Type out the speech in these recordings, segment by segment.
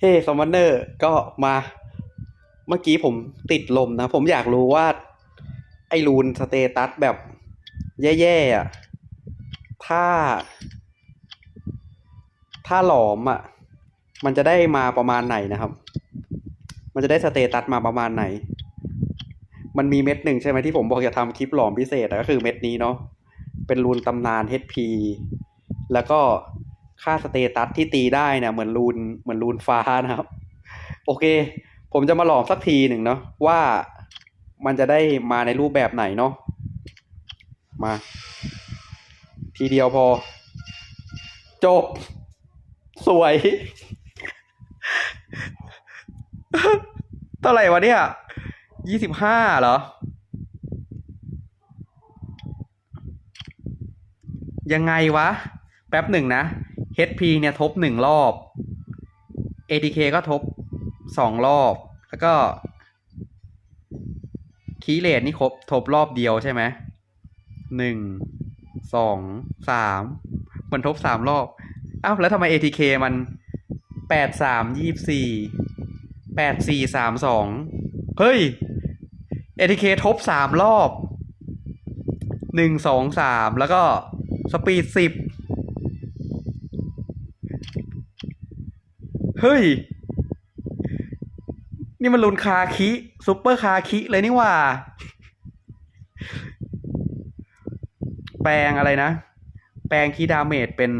เฮ้ซอมวันเนอร์ก็มา เมื่อกี้ผมติดลมนะ ผมอยากรู้ว่า ไอรูนสเตตัสแบบ แย่ๆอะ ถ้า ถ้าหลอมอะ มันจะได้มาประมาณไหนนะครับ มันจะได้สเตตัสมาประมาณไหน มันมีเม็ดหนึ่งใช่ไหมที่ผมบอกจะทำคลิปหลอมพิเศษก็คือเม็ดนี้เนาะเป็นรูนตำนาน HP แล้วก็ ค่าสเตตัสที่ตีได้เนี่ยเหมือนรูนเหมือนรูนฟ้านะครับ โอเค ผมจะมาหลอมสักทีหนึ่งเนาะว่ามันจะได้มาในรูปแบบไหนเนาะมา ทีเดียวพอ จบ สวย เท่าไหร่วะเนี่ยยี่สิบห้าเหรอ ยังไงวะ แป๊บหนึ่งนะ HP เนี่ยทบหนึ่งรอบ ATK ก็ทบสองรอบ แล้วก็คีเลทนี่ครบทบรอบเดียวใช่ไหมหนึ่งสองสามมันทบสามรอบอ้าวแล้วทำไม ATK มันแปดสามยี่สี่แปดสี่สามสองเฮ้ย ATK ทบสามรอบหนึ่งสองสามแล้วก็สปีดสิบ เฮ้ย นี่มันลุนคาคิซุปเปอร์คาคิเลยนี่ว่า แปลงอะไรนะ แปลงคีดาเมจเป็น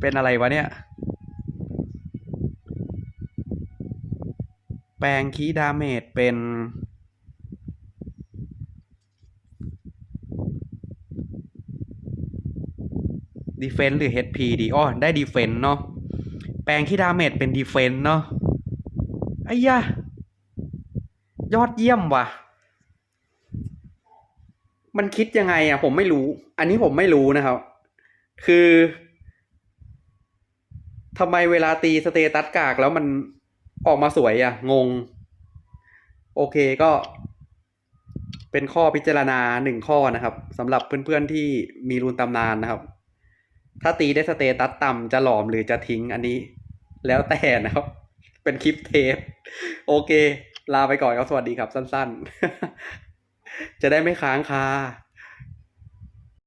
เป็นอะไรวะเนี่ย แปลงคีดาเมจเป็น ดีเฟน s ์หรือ HP ดีอ้อได้ดีเฟน s ์เนาะแปลงคีย์ดาเมจเป็นดีเฟน s ์เนาะไอ้ยะยอดเยี่ยมว่ะ มันคิดยังไงอะผมไม่รู้ อันนี้ผมไม่รู้นะครับ คือทำไมเวลาตีสเตตัสกากแล้วมันออกมาสวยอะงง โอเคก็เป็นข้อพิจารณาหนึ่งข้อนะครับสำหรับเพื่อนๆที่มีรูนตำนานนะครับ ถ้าตีได้สเตตัสต่ำจะหลอมหรือจะทิ้งอันนี้ แล้วแต่นะครับ เป็นคลิปเทป โอเค ลาไปก่อนครับ สวัสดีครับสั้น ๆ จะได้ไม่ค้างคา